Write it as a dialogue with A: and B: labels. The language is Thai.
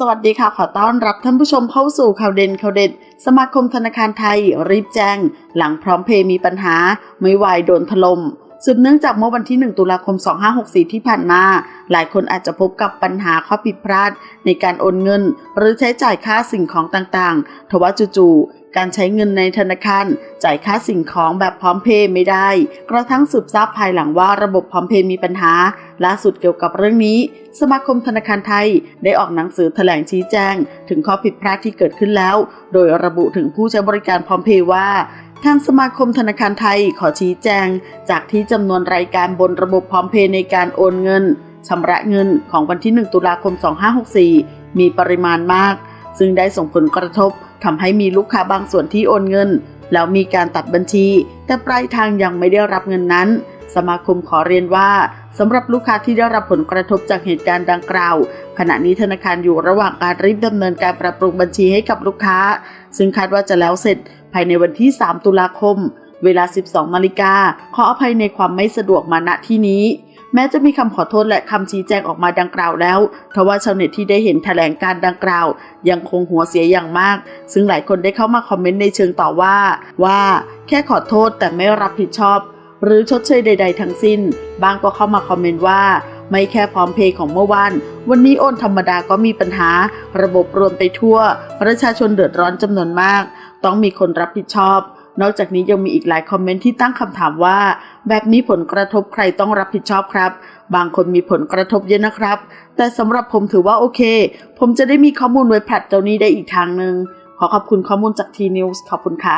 A: สวัสดีค่ะ ขอต้อนรับท่านผู้ชมเข้าสู่ข่าวเด่นข่าวเด็ด สมาคมธนาคารไทยรีบแจ้ง หลังพร้อมเพย์มีปัญหา ไม่ไหวโดนถลม่มสืบเนื่องจากเมื่อวันที่ 1 ตุลาคม 2564 ที่ผ่านมา หลายคนอาจจะพบกับปัญหาข้อผิดพลาดในการโอนเงิน หรือใช้จ่ายค่าสิ่งของต่างๆ ทว่าจู่ๆ การใช้เงินในธนาคาร จ่ายค่าสิ่งของแบบพร้อมเพย์ไม่ได้ กระทั่งสืบทราบภายหลังว่าระบบพร้อมเพย์มีปัญหา ล่าสุดเกี่ยวกับเรื่องนี้ สมาคมธนาคารไทยได้ออกหนังสือแถลงชี้แจง ถึงข้อผิดพลาดที่เกิดขึ้นแล้ว โดยระบุถึงผู้ใช้บริการพร้อมเพย์ว่าทางสมาคมธนาคารไทยขอชี้แจง จากที่จำนวนรายการบนระบบพร้อมเพย์ในการโอนเงินชำระเงินของวันที่ 1 ตุลาคม 2564 มีปริมาณมาก ซึ่งได้ส่งผลกระทบ ทำให้มีลูกค้าบางส่วนที่โอนเงิน แล้วมีการตัดบัญชี แต่ปลายทางยังไม่ได้รับเงินนั้น สมาคมขอเรียนว่าสำหรับลูกค้าที่ได้รับผลกระทบจากเหตุการณ์ดังกล่าว ขณะนี้ธนาคารอยู่ระหว่างการรีบดำเนินการปรับปรุงบัญชีให้กับลูกค้า ซึ่งคาดว่าจะแล้วเสร็จ ภายในวันที่ 3 ตุลาคม เวลา 12นาฬิกาขออภัยในความไม่สะดวกมาณที่นี้ แม้จะมีคำขอโทษและคำชี้แจงออกมาดังกล่าวแล้วทว่าชาวเน็ตที่ได้เห็นแถลงการดังกล่าว ยังคงหัวเสียอย่างมาก ซึ่งหลายคนได้เข้ามาคอมเมนต์ในเชิงต่อว่า ว่าแค่ขอโทษแต่ไม่รับผิดชอบ หรือชดเชยใด ๆ ทั้งสิ้น บางก็เข้ามาคอมเมนต์ว่าไม่แค่พร้อมเพย์ของเมื่อวานวันนี้โอนธรรมดาก็มีปัญหา ระบบรวมไปทั่ว ประชาชนเดือดร้อนจำนวนมาก ต้องมีคนรับผิดชอบ นอกจากนี้ยังมีอีกหลายคอมเมนต์ที่ตั้งคำถามว่า แบบนี้ผลกระทบใครต้องรับผิดชอบครับ บางคนมีผลกระทบเยอะนะครับ แต่สำหรับผมถือว่าโอเค ผมจะได้มีข้อมูลไว้ผลัดเจ้านี้ได้อีกทางหนึ่งขอขอบคุณข้อมูลจากทีนิวส์ขอบคุณค่ะ